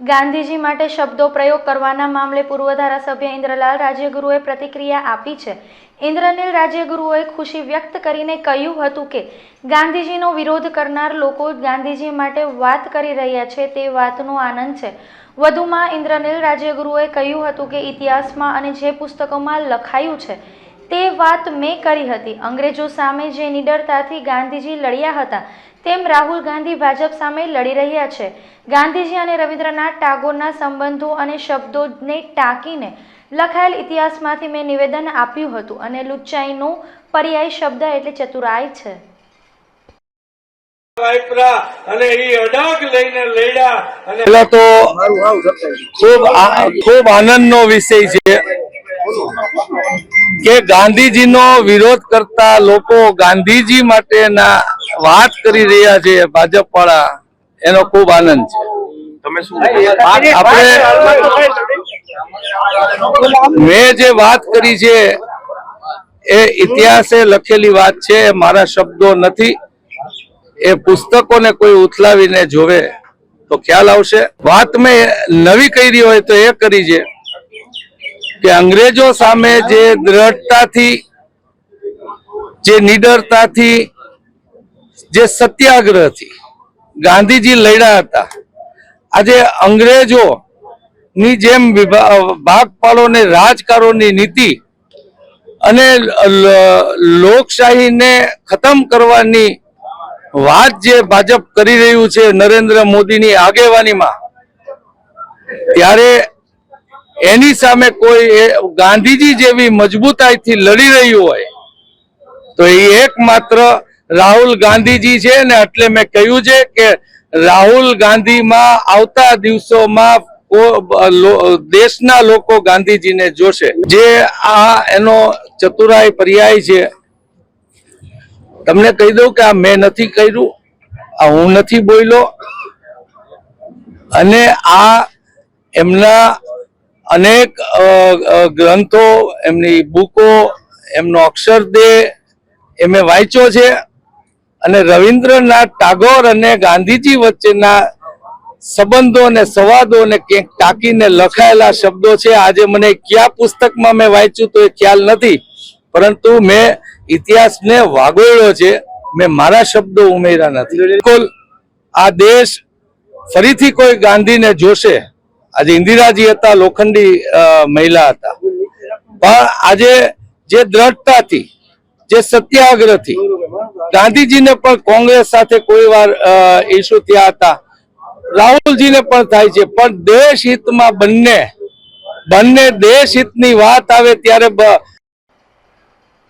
ગાંધીજી માટે શબ્દો પ્રયોગ કરવાના મામલે પૂર્વ ધારાસભ્ય ઇન્દ્રલાલ રાજ્યગુરુએ પ્રતિક્રિયા આપી છે. ઇન્દ્રનીલ રાજ્યગુરુએ ખુશી વ્યક્ત કરીને કહ્યું હતું કે, ગાંધીજીનો વિરોધ કરનાર લોકો ગાંધીજી માટે વાત કરી રહ્યા છે તે વાતનો આનંદ છે. વધુમાં ઇન્દ્રનીલ રાજ્યગુરુએ કહ્યું હતું કે, ઇતિહાસમાં અને જે પુસ્તકોમાં લખાયું છે તે વાત મેં કરી હતી. અંગ્રેજો સામે જે નિડરતાથી ગાંધીજી લડ્યા હતા તેમ રાહુલ ગાંધી ભાજપ સામે લડી રહ્યા છે. ગાંધીજી અને રવિન્દ્રનાથ ટાગોરના સંબંધો અને શબ્દોને ટાંકીને લખાયેલ ઇતિહાસમાંથી મેં નિવેદન આપ્યું હતું અને લુચ્ચાઈનો પર્યાય શબ્દ એટલે ચતુરાઈ છે. અને ઈ અડાગ લઈને લડ્યા અને તો ખૂબ ખૂબ આનંદનો વિષય છે. કે ગાંધીજીનો વિરોધ કરતા લોકો ગાંધીજી માટેના વાત કરી રહ્યા છે ભાજપ વાળા એનો ખૂબ આનંદ છે. આપણે મેં જે વાત કરી છે એ ઇતિહાસે લખેલી વાત છે મારા શબ્દો નથી. એ પુસ્તકોને કોઈ ઉથલાવીને જોવે તો ખ્યાલ આવશે. વાત મેં નવી કરી હોય તો એ કરી છે. કે અંગ્રેજો સામે જે દ્રઢતાથી, જે નિડરતાથી, જે સત્યાગ્રહથી ગાંધીજી લડ્યા હતા. આજે અંગ્રેજો ની જેમ ભાગપાળોને રાજકારોની નીતિ અને લોકશાહીને ખતમ કરવાની વાત જે ભાજપ કરી રહ્યું છે નરેન્દ્ર મોદીની આગેવાનીમાં, ત્યારે એની સામે કોઈ ગાંધીજી જેવી મજબૂતાઈથી લડી રહ્યું હોય, તો એ એકમાત્ર રાહુલ ગાંધીજી છે ને એટલે મેં કહ્યું છે કે રાહુલ ગાંધીમાં આવતા દિવસોમાં દેશના લોકો ગાંધીજીને જોશે. જે આ એનો ચતુરાય પર્યાય છે, તમને કહી દઉં કે આ મેં નથી કર્યું, આ હું નથી બોલ્યો, અને આ એમના અનેક ગ્રંથો, એમની બુકો, એમનો અક્ષરદેહ એ મેં વાંચ્યો છે. અને રવિન્દ્રનાથ ટાગોર અને ગાંધીજી વચ્ચેના સંબંધો અને સંવાદોને ક્યાંક ટાંકીને લખાયેલા શબ્દો છે. આજે મને કયા પુસ્તકમાં મેં વાંચ્યું તો એ ખ્યાલ નથી. પરંતુ મેં ઇતિહાસને વાગોળ્યો છે. મેં મારા શબ્દો ઉમેર્યા નથી. બિલકુલ આ દેશ ફરીથી કોઈ ગાંધીને જોશે. આજે ઇન્દિરાજી હતા, લોખંડી મહિલા હતા. પણ આજે જે દ્રઢતાથી, જે સત્યાગ્રહથી ગાંધીજીને પણ કોંગ્રેસ સાથે કોઈ વાર ઇસ્યુ થયા હતા. રાહુલજીને પણ થાય છે. પણ દેશ હિતમાં બંને બંને દેશ હિતની વાત આવે ત્યારે